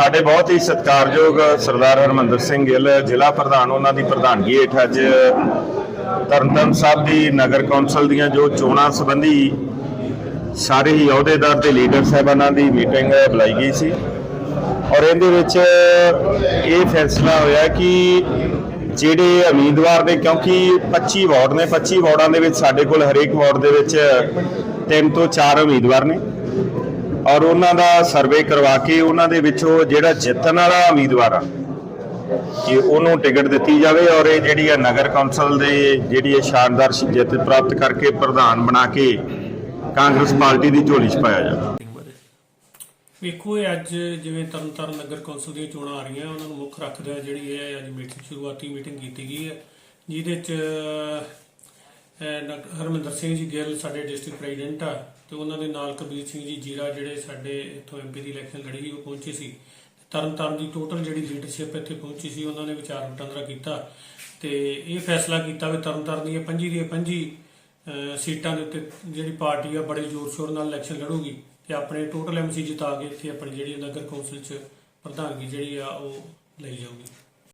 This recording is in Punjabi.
ਸਾਡੇ ਬਹੁਤ ਹੀ ਸਤਿਕਾਰਯੋਗ ਸਰਦਾਰ ਹਰਮੰਦਰ ਸਿੰਘ ਗਿੱਲ, ਜ਼ਿਲ੍ਹਾ ਪ੍ਰਧਾਨ, ਉਹਨਾਂ ਦੀ ਪ੍ਰਧਾਨਗੀ ਹੇਠ ਅੱਜ ਤਰਨਤਾਰਨ ਸਾਹਿਬ ਦੀ ਨਗਰ ਕੌਂਸਲ ਦੀਆਂ ਜੋ ਚੋਣਾਂ ਸੰਬੰਧੀ ਸਾਰੇ ਹੀ ਅਹੁਦੇਦਾਰ ਤੇ ਲੀਡਰ ਸਾਹਿਬਾਨਾਂ ਦੀ ਮੀਟਿੰਗ ਬੁਲਾਈ ਗਈ ਸੀ। ਔਰ ਇਹਦੇ ਵਿੱਚ ਇਹ ਫੈਸਲਾ ਹੋਇਆ ਕਿ ਜਿਹੜੇ ਉਮੀਦਵਾਰ ਨੇ, ਕਿਉਂਕਿ 25 ਵਾਰਡ ਨੇ 25 ਵਾਰਡਾਂ ਦੇ ਵਿੱਚ ਸਾਡੇ ਕੋਲ ਹਰੇਕ ਵਾਰਡ ਦੇ ਵਿੱਚ ਤਿੰਨ ਤੋਂ ਚਾਰ ਉਮੀਦਵਾਰ ਨੇ। ਔਰ ਉਹਨਾਂ ਦਾ ਸਰਵੇ ਕਰਵਾ ਕੇ ਉਹਨਾਂ ਦੇ ਵਿੱਚੋਂ ਜਿਹੜਾ ਜਿੱਤਣ ਵਾਲਾ ਉਮੀਦਵਾਰ ਆ, ਕਿ ਉਹਨੂੰ ਟਿਕਟ ਦਿੱਤੀ ਜਾਵੇ ਔਰ ਇਹ ਜਿਹੜੀ ਆ ਨਗਰ ਕੌਂਸਲ ਦੇ ਜਿਹੜੀ ਇਹ ਸ਼ਾਨਦਾਰ ਜਿੱਤ ਪ੍ਰਾਪਤ ਕਰਕੇ ਪ੍ਰਧਾਨ ਬਣਾ ਕੇ ਕਾਂਗਰਸ ਪਾਰਟੀ ਦੀ ਝੋਲੀ 'ਚ ਪਾਇਆ ਜਾਵੇ। ਵੇਖੋ, ਇਹ ਅੱਜ ਜਿਵੇਂ ਤਰਨਤਾਰਨ ਨਗਰ ਕੌਂਸਲ ਦੀਆਂ ਚੋਣਾਂ ਆ ਰਹੀਆਂ, ਉਹਨਾਂ ਨੂੰ ਮੁੱਖ ਰੱਖਦਿਆਂ ਜਿਹੜੀ ਹੈ ਅੱਜ ਮੀਟਿੰਗ, ਸ਼ੁਰੂਆਤੀ ਮੀਟਿੰਗ ਕੀਤੀ ਗਈ ਹੈ, ਜਿਹਦੇ ਚ ਹਰਮਿੰਦਰ ਸਿੰਘ ਜੀ ਗਿੱਲ ਸਾਡੇ ਡਿਸਟ੍ਰਿਕਟ ਪ੍ਰੈਜ਼ੀਡੈਂਟ ਆ ਤੇ ਉਹਨਾਂ ਦੇ ਨਾਲ ਕਬੀਰ ਸਿੰਘ ਜੀ ਜੀਰਾ ਜਿਹੜੇ ਸਾਡੇ ਇੱਥੋਂ ਐਮਪੀ ਦੀ ਇਲੈਕਸ਼ਨ ਲੜੀ ਸੀ, ਉਹ ਪਹੁੰਚੇ ਸੀ। ਤਰਨਤਾਰਨ ਦੀ ਟੋਟਲ ਜਿਹੜੀ ਲੀਡਰਸ਼ਿਪ ਇੱਥੇ ਪਹੁੰਚੀ ਸੀ, ਉਹਨਾਂ ਨੇ ਵਿਚਾਰ ਵਟਾਂਦਰਾ ਕੀਤਾ ਤੇ ਇਹ ਫੈਸਲਾ ਕੀਤਾ ਵੀ ਤਰਨਤਾਰਨ ਦੀਆਂ 25 ਦੀਆਂ 25 ਸੀਟਾਂ ਦੇ ਉੱਤੇ ਜਿਹੜੀ ਪਾਰਟੀ ਆ ਬੜੇ ਜ਼ੋਰ ਸ਼ੋਰ ਨਾਲ ਇਲੈਕਸ਼ਨ ਲੜੂਗੀ ਤੇ ਆਪਣੇ ਟੋਟਲ ਐਮਸੀ ਜਿਤਾ ਕੇ ਇੱਥੇ ਆਪਣੀ ਜਿਹੜੀ ਨਗਰ ਕੌਂਸਲ 'ਚ ਪ੍ਰਧਾਨਗੀ ਜਿਹੜੀ ਆ ਉਹ ਲਈ ਜਾਊਗੀ।